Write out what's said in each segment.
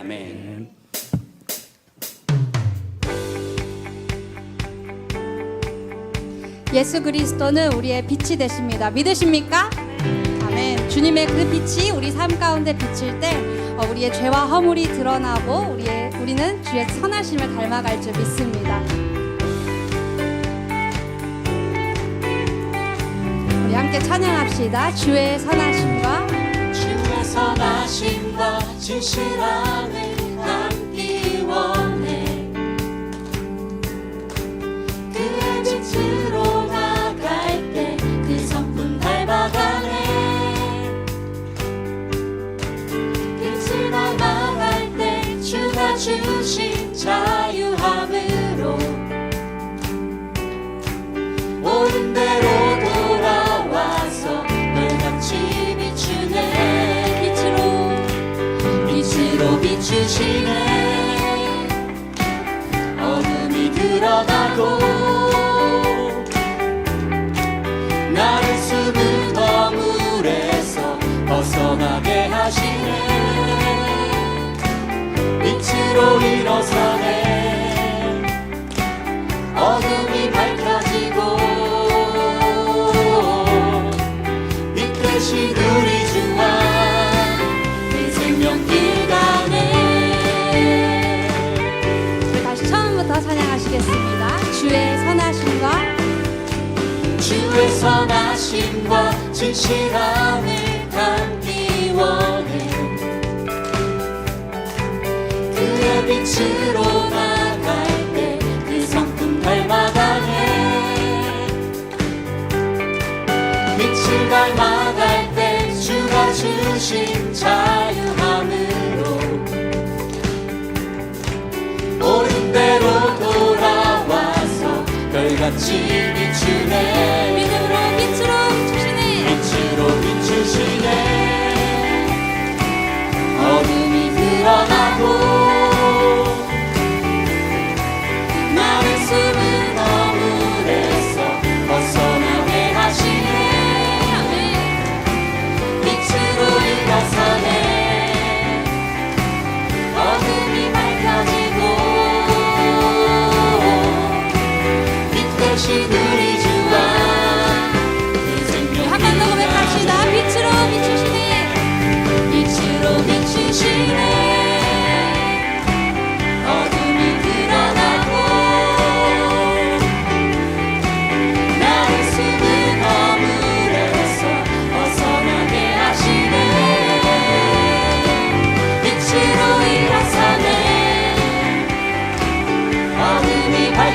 아멘. 예수 그리스도는 우리의 빛이 되십니다. 믿으십니까? 아멘. 주님의 그 빛이 우리 삶 가운데 비칠 때 어, 우리의 죄와 허물이 드러나고 우리의 우리는 주의 선하심을 닮아갈 줄 믿습니다. 우리 함께 찬양합시다. 주의 선하심 진실함을 담기 원해. 그의 빛으로 나갈 때 그 성품 닮아가네 빛을 닮아갈 때 주가 주신 자 빛으로 나갈 때 그 성품 닮아가네. 빛을 닮아갈 때 주가 주신 자유함으로 옳은 대로 돌아와서 별같이 비추네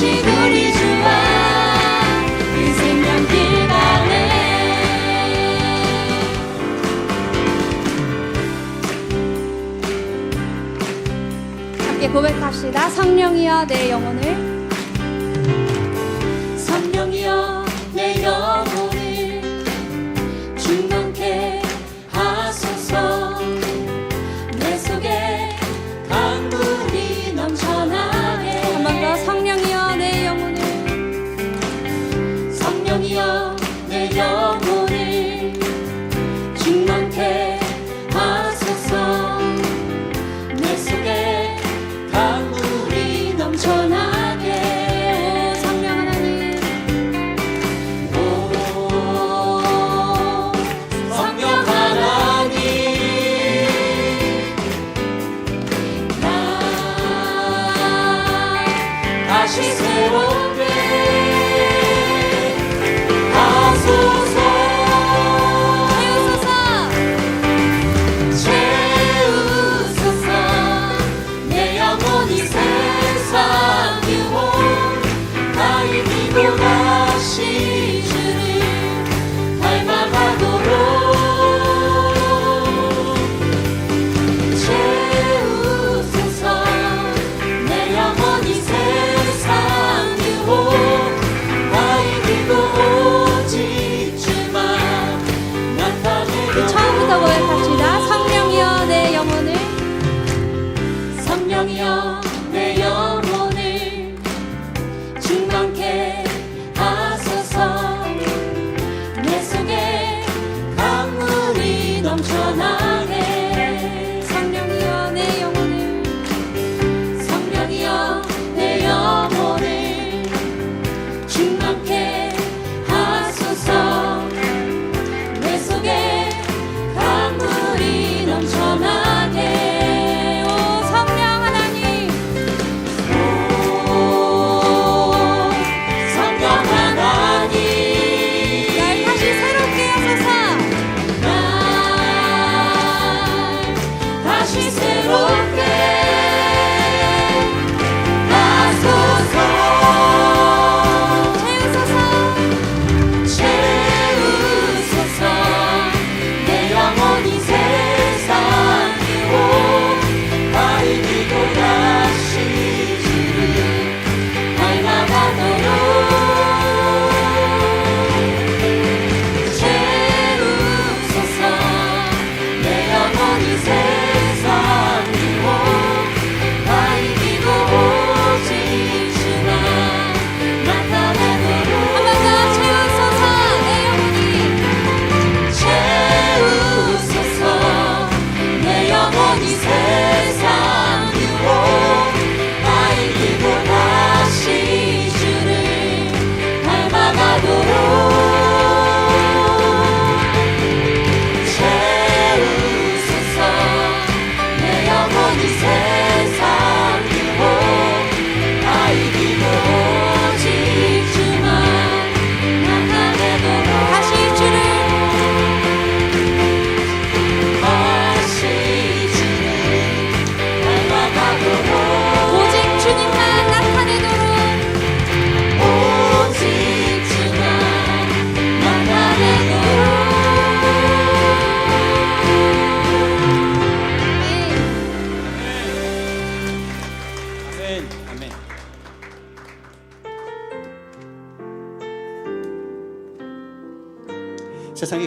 대신 우리 주와 그 생명길 가네 함께 고백합시다. 성령이여 내 영혼을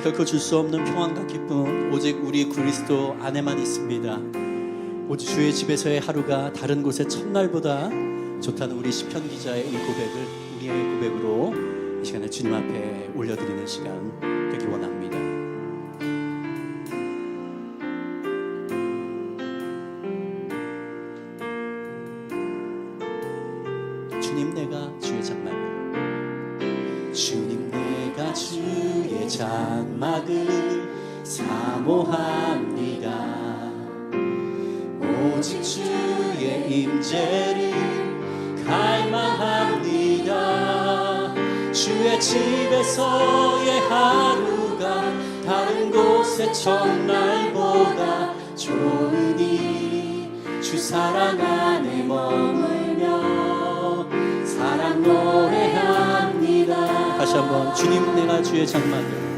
결코 줄 수 없는 평안과 기쁨은 오직 우리 그리스도 안에만 있습니다. 오직 주의 집에서의 하루가 다른 곳의 첫날보다 좋다는 우리 시편 기자의 이 고백을 우리의 고백으로 이 시간에 주님 앞에 올려드리는 시간 되기 원합니다. 사모합니다. 오직 주의 임재를 갈망합니다. 주의 집에서의 하루가 다른 곳의 첫날보다 좋으니 주 사랑 안에 머물며 사랑 노래합니다. 다시 한번 주님 내가 주의 장막을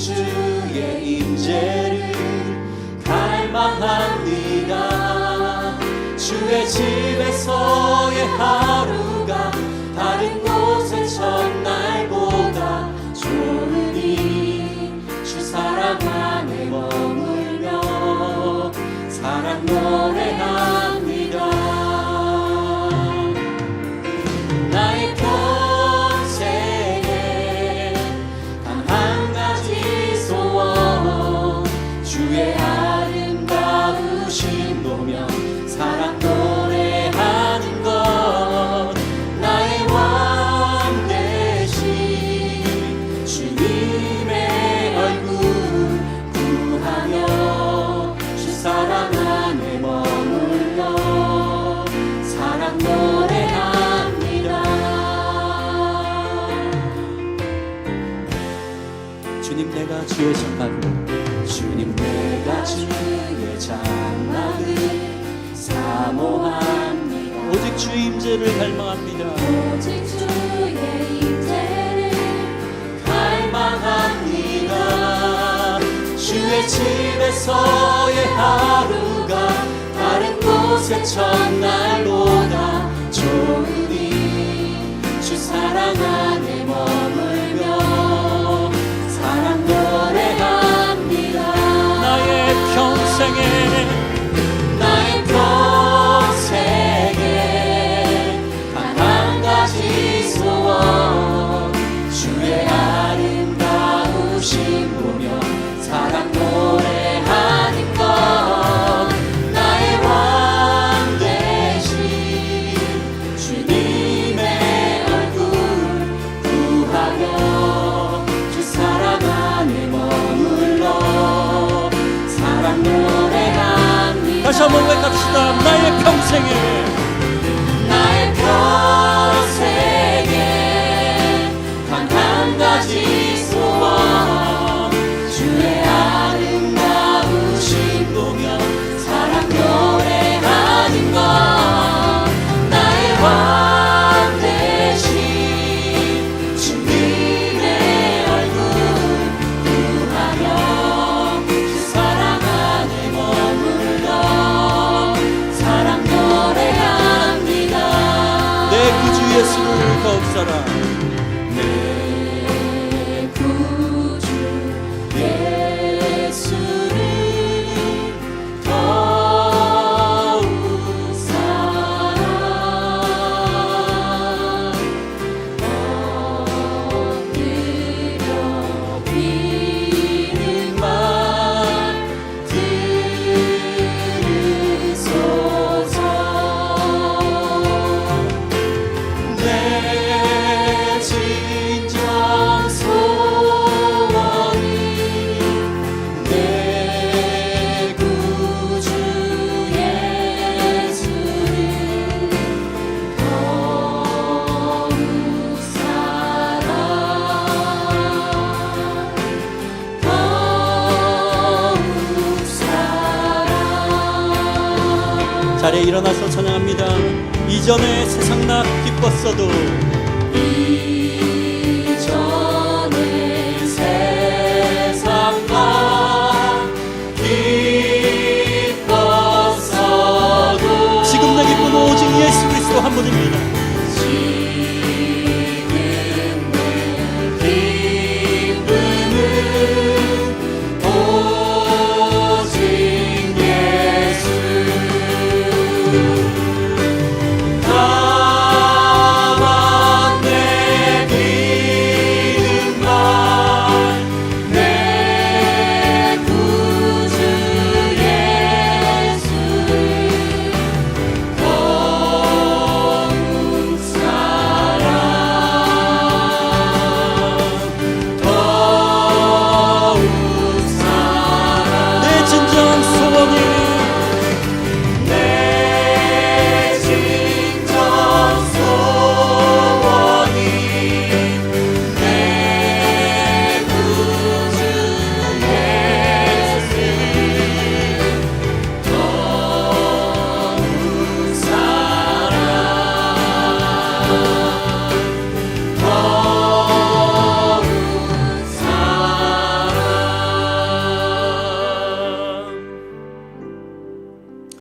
주의 임재를 갈망합니다. 주의 집에서의 하루가 다른 곳의 첫 갈망합니다. 오직 주의 임재를 갈망합니다. 주의 집에서의 하루가 다른 곳의 첫날보다 좋으니 주 사랑 안에 머물 한번 고백합시다. 나의 평생에 사랑 자리에 일어나서 찬양합니다. 이전에 세상 나 기뻤어도